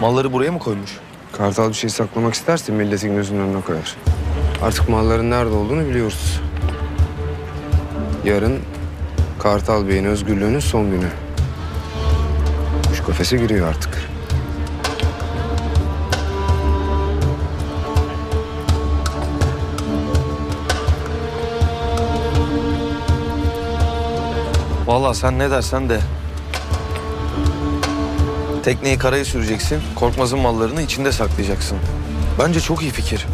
Malları buraya mı koymuş? Kartal bir şey saklamak isterse milletin gözünün önüne koyar. Artık malların nerede olduğunu biliyoruz. Yarın Kartal Bey'in özgürlüğünün son günü. Kuş kafese giriyor artık. Vallahi sen ne dersen de. Tekneyi karaya süreceksin. Korkmaz'ın mallarını içinde saklayacaksın. Bence çok iyi fikir.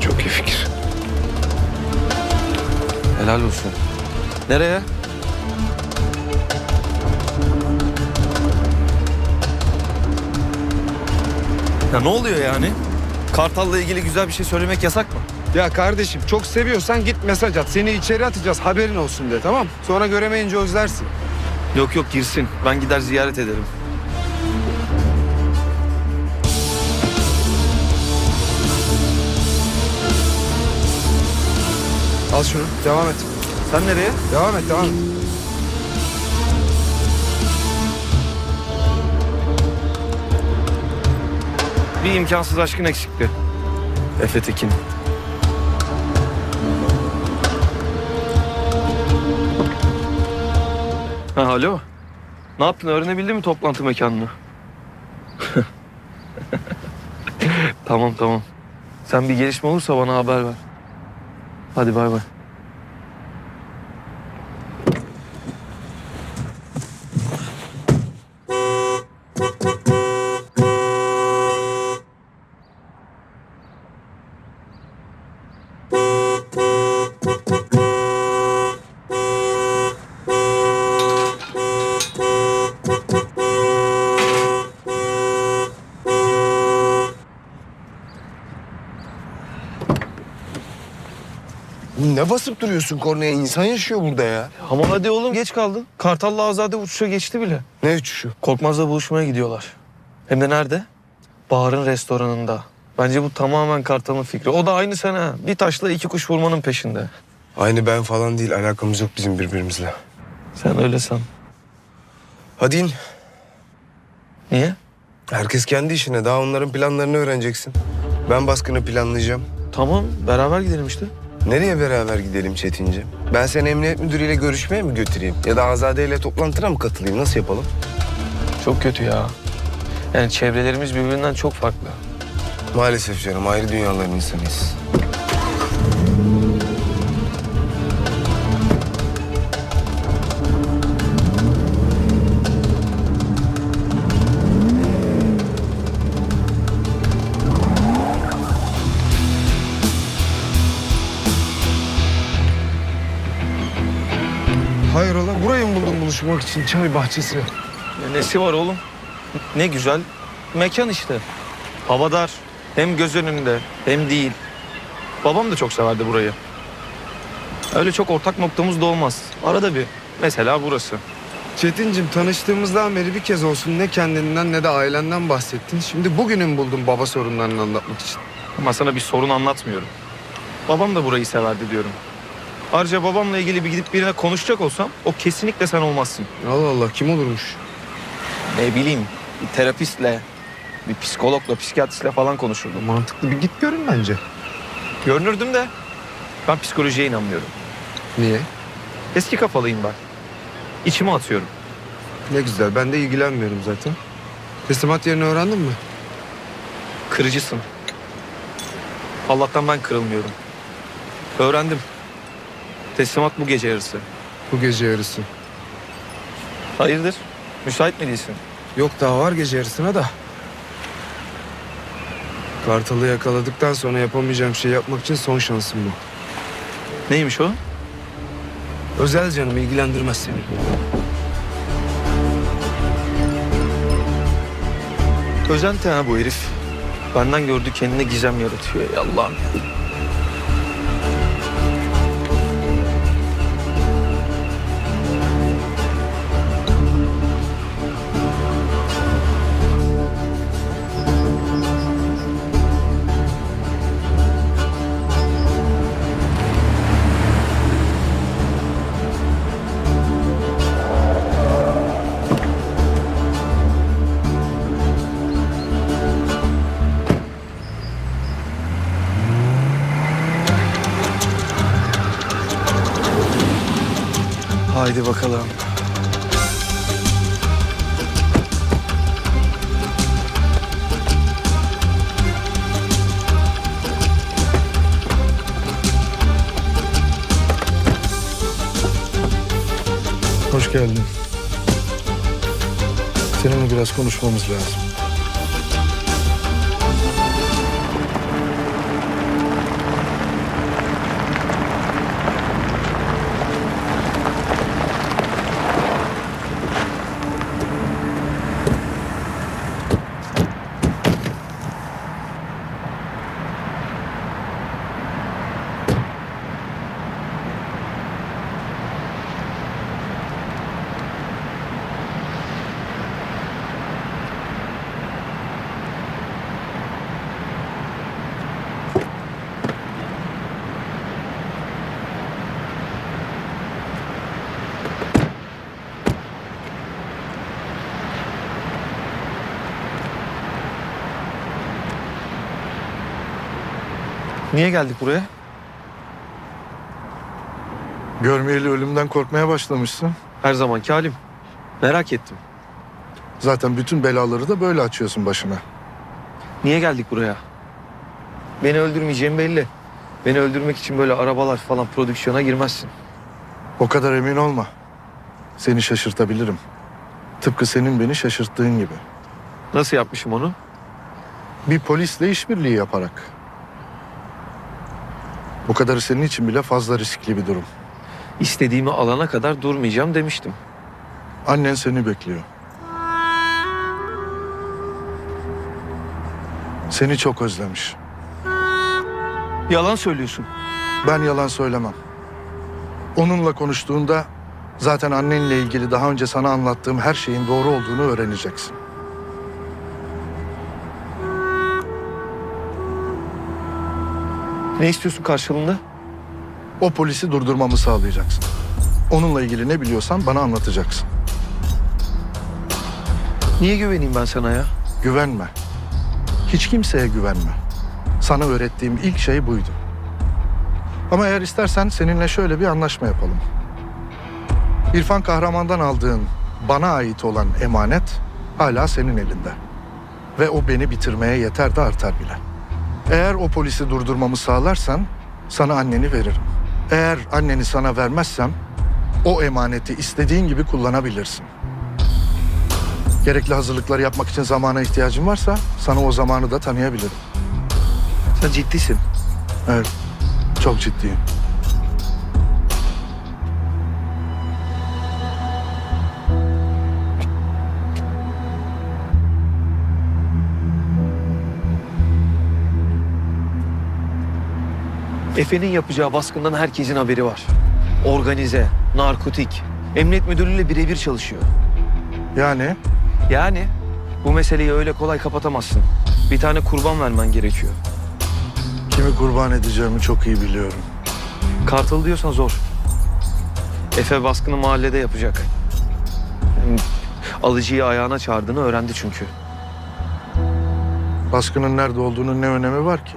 Çok iyi fikir. Helal olsun. Nereye? Ya ne oluyor yani? Kartal'la ilgili güzel bir şey söylemek yasak mı? Ya kardeşim çok seviyorsan git mesaj at. Seni içeri atacağız haberin olsun de tamam. Sonra göremeyince özlersin. Yok yok girsin. Ben gider ziyaret ederim. Al şunu devam et. Sen nereye? Devam et devam et. Bir imkansız aşkın eksikti. Efe Tekin. Ha alo. Ne yaptın? Öğrenebildin mi toplantı mekanını? tamam tamam. Sen bir gelişme olursa bana haber ver. Hadi bay bay. Ne basıp duruyorsun kornaya? İnsan yaşıyor burada ya. Ama hadi oğlum geç kaldın. Kartal'la Azade uçuşa geçti bile. Ne uçuşu? Korkmaz'la buluşmaya gidiyorlar. Hem de nerede? Bahar'ın restoranında. Bence bu tamamen Kartal'ın fikri. O da aynı sen ha. Bir taşla iki kuş vurmanın peşinde. Aynı ben falan değil. Alakamız yok bizim birbirimizle. Sen öyle san. Hadi in. Niye? Herkes kendi işine. Daha onların planlarını öğreneceksin. Ben baskını planlayacağım. Tamam beraber gidelim işte. Nereye beraber gidelim Çetince? Ben seni emniyet müdürüyle görüşmeye mi götüreyim? Ya da Azade ile toplantına mı katılayım? Nasıl yapalım? Çok kötü ya. Yani çevrelerimiz birbirinden çok farklı. Maalesef canım. Ayrı dünyaların insanıyız. Buluşmak için çay bahçesi? Nesi var oğlum? Ne güzel mekan işte. Hava dar. Hem göz önünde hem değil. Babam da çok severdi burayı. Öyle çok ortak noktamız da olmaz. Arada bir. Mesela burası. Çetincim tanıştığımızdan beri bir kez olsun ne kendinden ne de ailenden bahsettin. Şimdi bugünün buldum baba sorunlarını anlatmak için. Ama sana bir sorun anlatmıyorum. Babam da burayı severdi diyorum. Ayrıca babamla ilgili bir gidip birine konuşacak olsam o kesinlikle sen olmazsın. Allah Allah kim olurmuş? Ne bileyim bir terapistle, bir psikologla, psikiyatristle falan konuşurdum. Mantıklı bir git görün bence. Görünürdüm de ben psikolojiye inanmıyorum. Niye? Eski kafalıyım ben. İçime atıyorum. Ne güzel ben de ilgilenmiyorum zaten. Teslimat yerini öğrendin mi? Kırıcısın. Allah'tan ben kırılmıyorum. Öğrendim. Teslimat bu gece yarısı. Bu gece yarısı. Hayırdır? Müsait mi değilsin? Yok daha var gece yarısına da. Kartalı yakaladıktan sonra yapamayacağım şey yapmak için son şansım bu. Neymiş o? Özel canım ilgilendirmez seni. Özenti ha bu herif. Benden gördü kendine gizem yaratıyor. Ya Allah'ım. Haydi bakalım. Hoş geldin. Seninle biraz konuşmamız lazım. Niye geldik buraya? Görmeyeli ölümden korkmaya başlamışsın. Her zamanki halim. Merak ettim. Zaten bütün belaları da böyle açıyorsun başına. Niye geldik buraya? Beni öldürmeyeceğim belli. Beni öldürmek için böyle arabalar falan prodüksiyona girmezsin. O kadar emin olma. Seni şaşırtabilirim. Tıpkı senin beni şaşırttığın gibi. Nasıl yapmışım onu? Bir polisle işbirliği yaparak. Bu kadarı senin için bile fazla riskli bir durum. İstediğimi alana kadar durmayacağım demiştim. Annen seni bekliyor. Seni çok özlemiş. Yalan söylüyorsun. Ben yalan söylemem. Onunla konuştuğunda zaten annenle ilgili daha önce sana anlattığım her şeyin doğru olduğunu öğreneceksin. Ne istiyorsun karşılığında? O polisi durdurmamı sağlayacaksın. Onunla ilgili ne biliyorsan bana anlatacaksın. Niye güveneyim ben sana ya? Güvenme. Hiç kimseye güvenme. Sana öğrettiğim ilk şey buydu. Ama eğer istersen seninle şöyle bir anlaşma yapalım. İrfan Kahraman'dan aldığın bana ait olan emanet hala senin elinde. Ve o beni bitirmeye yeter de artar bile. Eğer o polisi durdurmamı sağlarsan sana anneni veririm. Eğer anneni sana vermezsem o emaneti istediğin gibi kullanabilirsin. Gerekli hazırlıkları yapmak için zamana ihtiyacın varsa sana o zamanı da tanıyabilirim. Sen ciddisin. Evet, çok ciddiyim. Efe'nin yapacağı baskından herkesin haberi var. Organize, narkotik. Emniyet müdürlüğüyle birebir çalışıyor. Yani Yani bu meseleyi öyle kolay kapatamazsın. Bir tane kurban vermen gerekiyor. kimi kurban edeceğimi çok iyi biliyorum. Kartal diyorsan zor. Efe baskını mahallede yapacak. Alıcıyı ayağına çağırdığını öğrendi çünkü. Baskının nerede olduğunun ne önemi var ki?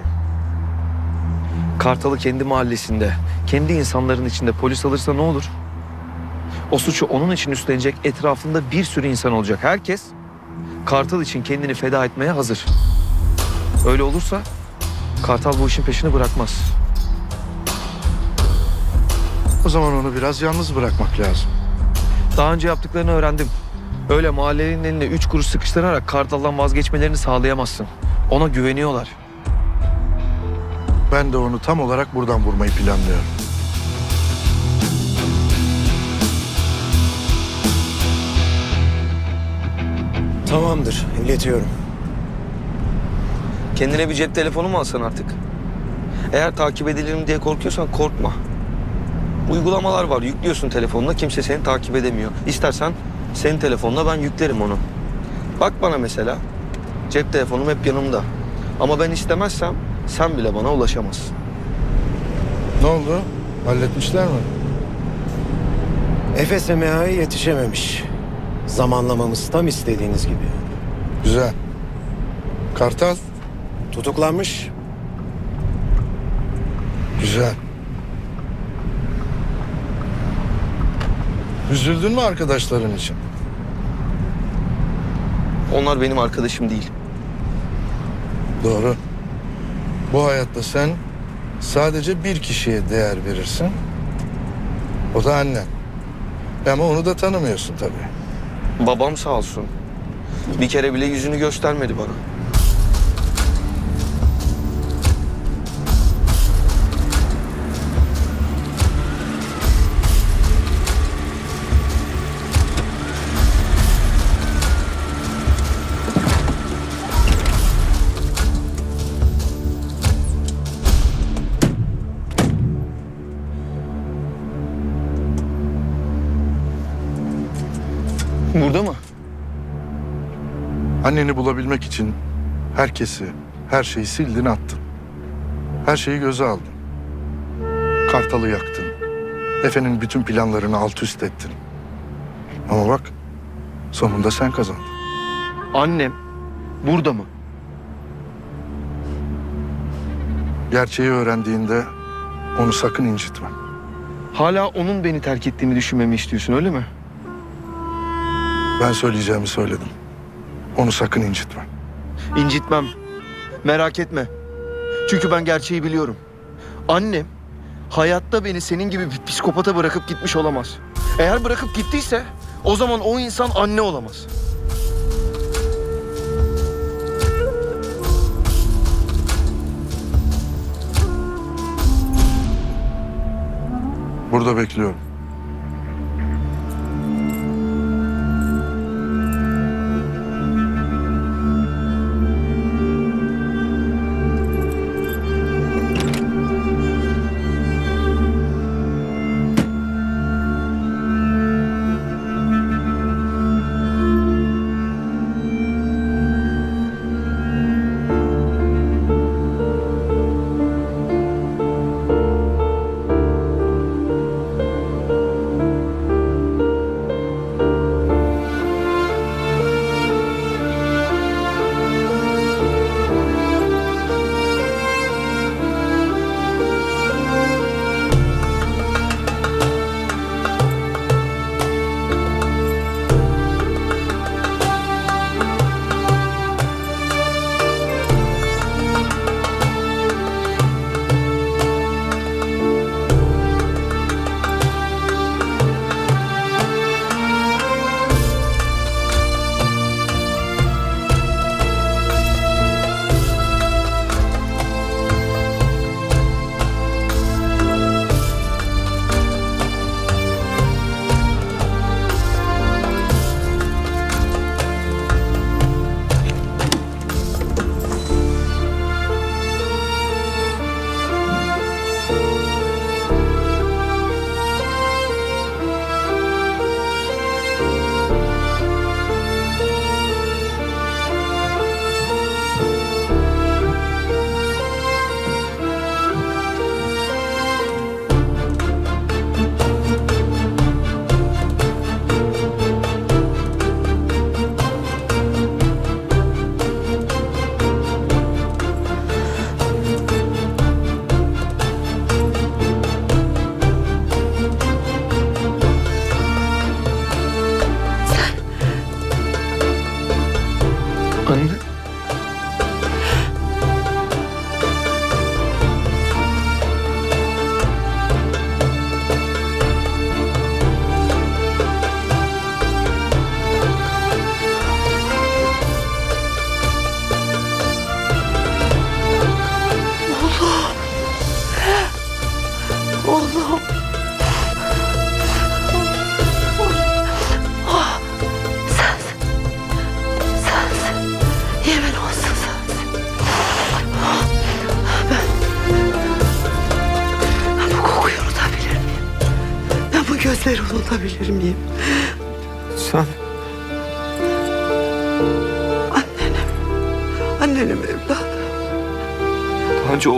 Kartal'ı kendi mahallesinde, kendi insanların içinde polis alırsa ne olur? O suçu onun için üstlenecek etrafında bir sürü insan olacak. Herkes Kartal için kendini feda etmeye hazır. Öyle olursa Kartal bu işin peşini bırakmaz. O zaman onu biraz yalnız bırakmak lazım. Daha önce yaptıklarını öğrendim. Öyle mahallenin eline üç kuruş sıkıştırarak Kartal'dan vazgeçmelerini sağlayamazsın. Ona güveniyorlar. Ben de onu tam olarak buradan vurmayı planlıyorum. Tamamdır, iletiyorum. Kendine bir cep telefonu mu alsan artık? Eğer takip edilirim diye korkuyorsan korkma. Uygulamalar var. Yüklüyorsun telefonuna. Kimse seni takip edemiyor. İstersen senin telefonuna ben yüklerim onu. Bak bana mesela. Cep telefonum hep yanımda. Ama ben istemezsem sen bile bana ulaşamazsın. Ne oldu? Halletmişler mi? Efes MH'ye yetişememiş. Zamanlamamız tam istediğiniz gibi. Güzel. Kartal? Tutuklanmış. Güzel. Üzüldün mü arkadaşların için? Onlar benim arkadaşım değil. Doğru. Bu hayatta sen sadece bir kişiye değer verirsin. O da annen. Ama onu da tanımıyorsun tabii. Babam sağ olsun. Bir kere bile yüzünü göstermedi bana. Burada mı? Anneni bulabilmek için herkesi, her şeyi sildin attın. Her şeyi göze aldın. Kartalı yaktın. Efe'nin bütün planlarını alt üst ettin. Ama bak sonunda sen kazandın. Annem burada mı? Gerçeği öğrendiğinde onu sakın incitme. Hala onun beni terk ettiğimi düşünmemi istiyorsun öyle mi? Ben söyleyeceğimi söyledim. Onu sakın incitme. İncitmem. Merak etme. Çünkü ben gerçeği biliyorum. Annem hayatta beni senin gibi bir psikopata bırakıp gitmiş olamaz. Eğer bırakıp gittiyse o zaman o insan anne olamaz. Burada bekliyorum.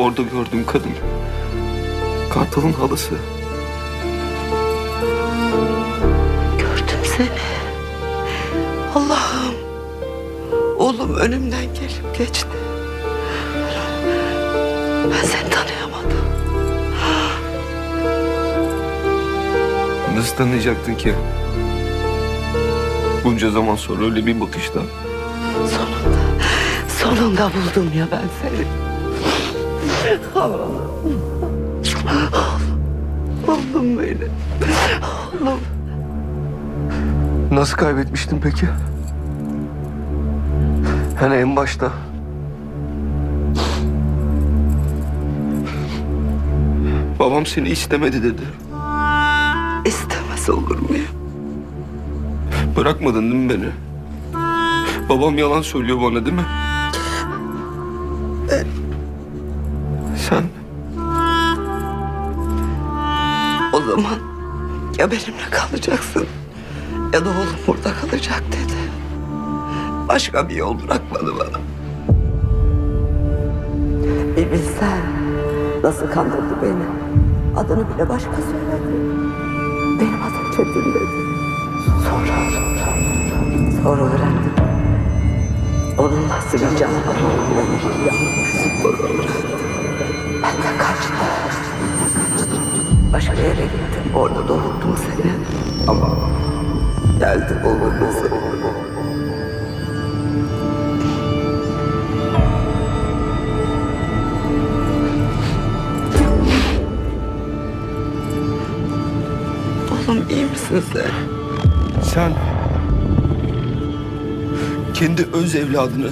Orada gördüğüm kadın. Kartal'ın halası. Gördüm seni. Allah'ım. Oğlum önümden gelip geçti. Ben seni tanıyamadım. Nasıl tanıyacaktın ki? Bunca zaman sonra öyle bir bakışta. Sonunda, sonunda buldum ya ben seni. Oğlum. Oğlum benim. Oğlum. Nasıl kaybetmiştin peki? Hani en başta. Babam seni istemedi dedi. İstemez olur muyum? Bırakmadın değil mi beni? Babam yalan söylüyor bana değil mi? Ya benimle kalacaksın ya da oğlum burada kalacak dedi. Başka bir yol bırakmadı bana. Bir bilsen nasıl kandırdı beni. Adını bile başka söyledi. Benim adım Çetin dedi. Sonra, sonra öğrendim. Onun nasıl bir canavar olduğunu sonra Başka yere gittim. Orada doğurdum seni. Ama geldim bulmadım seni. Oğlum iyi misin sen? Sen kendi öz evladını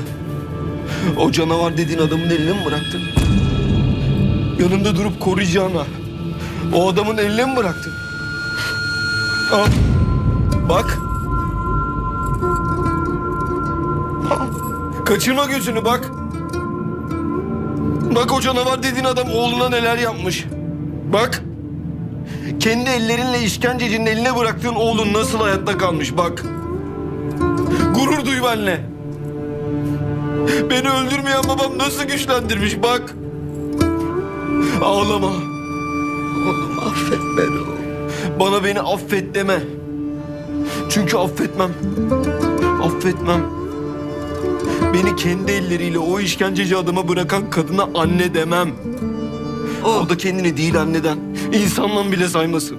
o canavar dediğin adamın eline mi bıraktın? Yanında durup koruyacağına o adamın eline mi bıraktın? Al. Bak. Kaçırma gözünü bak. Bak o canavar dediğin adam oğluna neler yapmış. Bak. Kendi ellerinle işkencecinin eline bıraktığın oğlun nasıl hayatta kalmış bak. Gurur duy benimle. Beni öldürmeyen babam nasıl güçlendirmiş bak. Ağlama. Affet beni oğlum. Bana beni affet deme. Çünkü affetmem. Affetmem. Beni kendi elleriyle o işkenceci adama bırakan kadına anne demem. O da kendini değil anneden, insandan bile saymasın.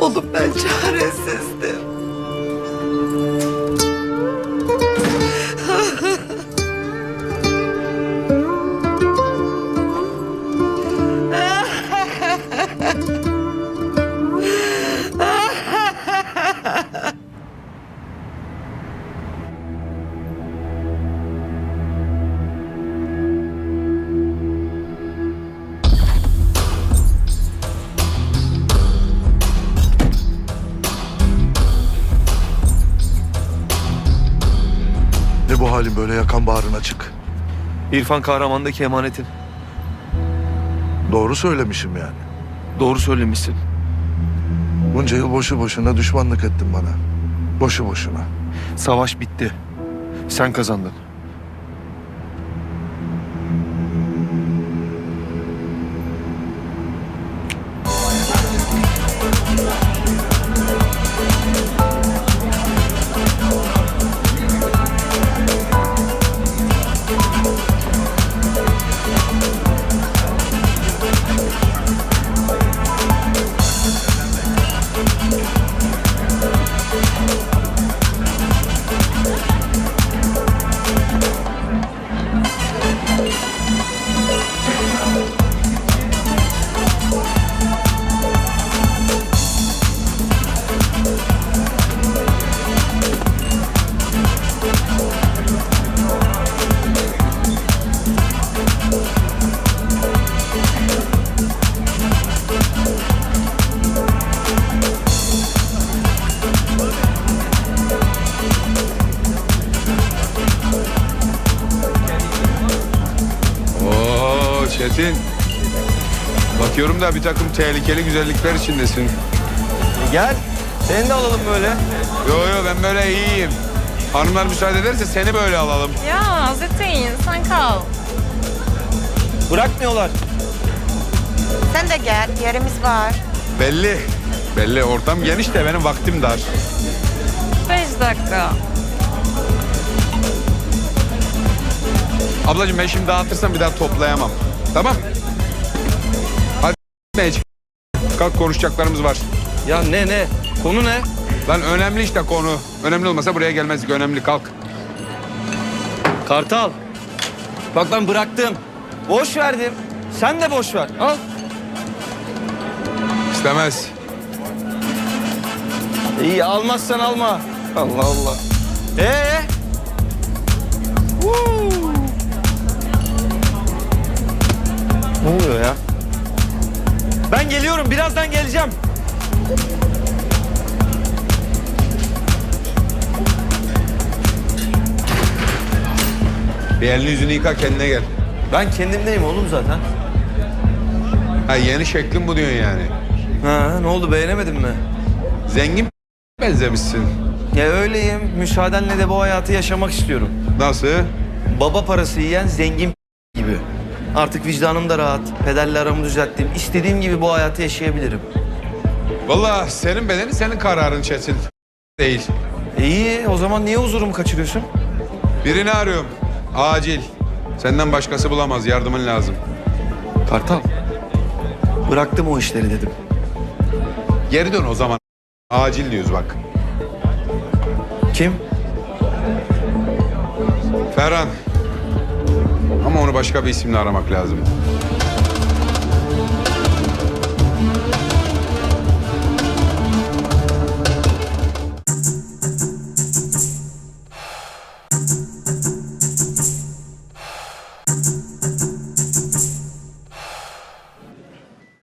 Oğlum ben çaresizdim. Halin böyle yakan bağrın açık? İrfan Kahraman'daki emanetin. Doğru söylemişim yani. Doğru söylemişsin. Bunca yıl boşu boşuna düşmanlık ettin bana. Boşu boşuna. Savaş bitti. Sen kazandın. Da bir takım tehlikeli güzellikler içindesin. Gel. Seni de alalım böyle. Yo yo ben böyle iyiyim. Hanımlar müsaade ederse seni böyle alalım. Ya Zetin sen kal. Bırakmıyorlar. Sen de gel yerimiz var. Belli. Belli ortam geniş de benim vaktim dar. Beş dakika. Ablacığım ben şimdi dağıtırsam bir daha toplayamam. Tamam. Ne Kalk konuşacaklarımız var. Ya ne ne? Konu ne? Lan önemli işte konu. Önemli olmasa buraya gelmezdik. Önemli kalk. Kartal. Bak ben bıraktım. Boş verdim. Sen de boş ver. Al. İstemez. İyi almazsan alma. Allah Allah. Ee? Birazdan geleceğim. Bir elini yüzünü yıka kendine gel. Ben kendimdeyim oğlum zaten. Ha yeni şeklin bu diyorsun yani. Ha, ne oldu beğenemedin mi? Zengin benzemişsin. Ya öyleyim. Müsaadenle de bu hayatı yaşamak istiyorum. Nasıl? Baba parası yiyen zengin gibi. Artık vicdanım da rahat. Pederle aramı düzelttim. İstediğim gibi bu hayatı yaşayabilirim. Vallahi senin bedeni senin kararın Çetin. Değil. İyi o zaman niye huzurumu kaçırıyorsun? Birini arıyorum. Acil. Senden başkası bulamaz. Yardımın lazım. Kartal. Bıraktım o işleri dedim. Geri dön o zaman. Acil diyoruz bak. Kim? Ferhan. Onu başka bir isimle aramak lazım.